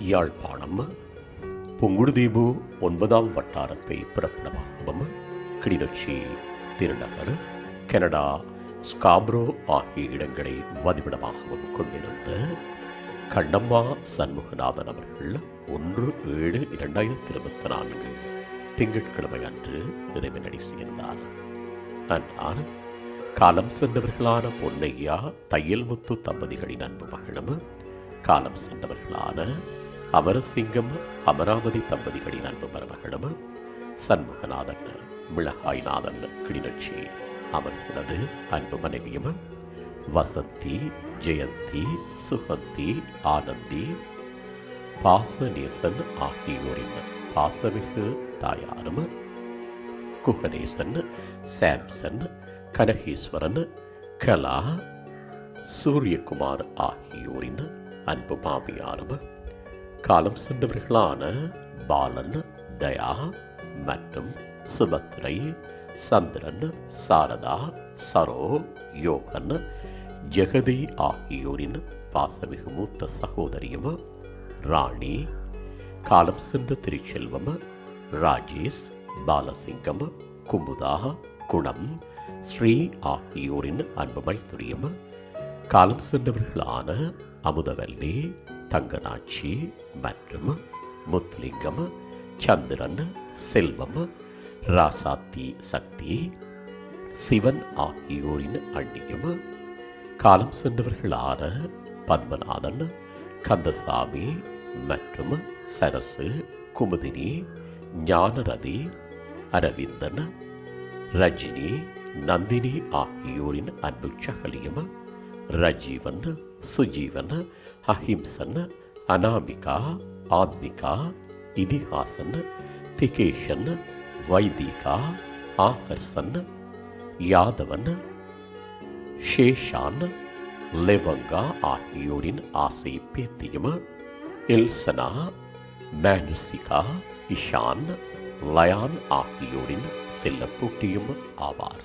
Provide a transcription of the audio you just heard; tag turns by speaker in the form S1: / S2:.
S1: யாழ்ப்பாணம் புங்குடுதீவு ஒன்பதாம் வட்டாரத்தை பிறப்பிடமாகவும் கிளிநொச்சி திருநகர் கனடா ஸ்காப்ரோ ஆகிய இடங்களை வதிவிடமாகவும் கொண்டிருந்த கண்ணம்மா சண்முகநாதன் அவர்கள் ஒன்று ஏழு இரண்டாயிரத்தி இருபத்தி நான்கு திங்கட்கிழமை அன்று இறைவனடி சேர்ந்தார். ஆனால் காலம் சென்றவர்களான பொன்னையா தையல்முத்து தம்பதிகளின் அன்பு மகளும் காலம் சென்றவர்களான அமரசிங்கம் அமராவதி தம்பதிகளின் அன்பு மருமகளும் சண்முகநாதன் மிளகாய்நாதன் கிளிநொச்சி அவர்களது அன்பு மனைவியும் வசந்தி ஜெயந்தி சுகந்தி ஆனந்தி பாசநேசன் ஆகியோரின் பாசமிகு தாயாரும் குகணேசன் சாம்சன் கனகேஸ்வரன் கலா சூரியகுமார் ஆகியோரின் அன்பு மாமியாரும் காலம் சென்றவர்களான பாலன் தயா மற்றும் சுபத்ரை சந்திரன் சாரதா சரோ யோகன் ஜெகதி ஆகியோரின் பாசமிகு மூத்த சகோதரியும் ராணி. காலம் சென்ற திருச்செல்வம் ராஜேஷ் பாலசிங்கம் குமுதா குணம் ஸ்ரீ ஆகியோரின் அன்பு மைத்துரியம். காலம் சென்றவர்களான அமுதவல்லி தங்கநாட்சி மற்றும் முத்துலிங்கம் சந்திரன் செல்வம் ராசாத்தி சக்தி சிவன் ஆகியோரின் அண்ணியும் காலம் சென்றவர்களான பத்மநாதன் கந்தசாமி மற்றும் சரசு குமுதினி ஞானரதி அரவிந்தன் ரஜினி நந்தினி ஆகியோரின் அன்பு சகலியும் ரஜீவன் சுஜீவன் அஹிம்சன் அனாமிகா ஆத்மிகா இதிஹாசன் திகேஷன் வைதிகா ஆஹர்சன் யாதவன் ஷேஷான் லெவங்கா ஆகியோரின் ஆசை பேத்தியும் எல்சனா மேனுசிகா இஷான் லயான் ஆகியோரின் செல்லப்பூட்டியும் ஆவார்.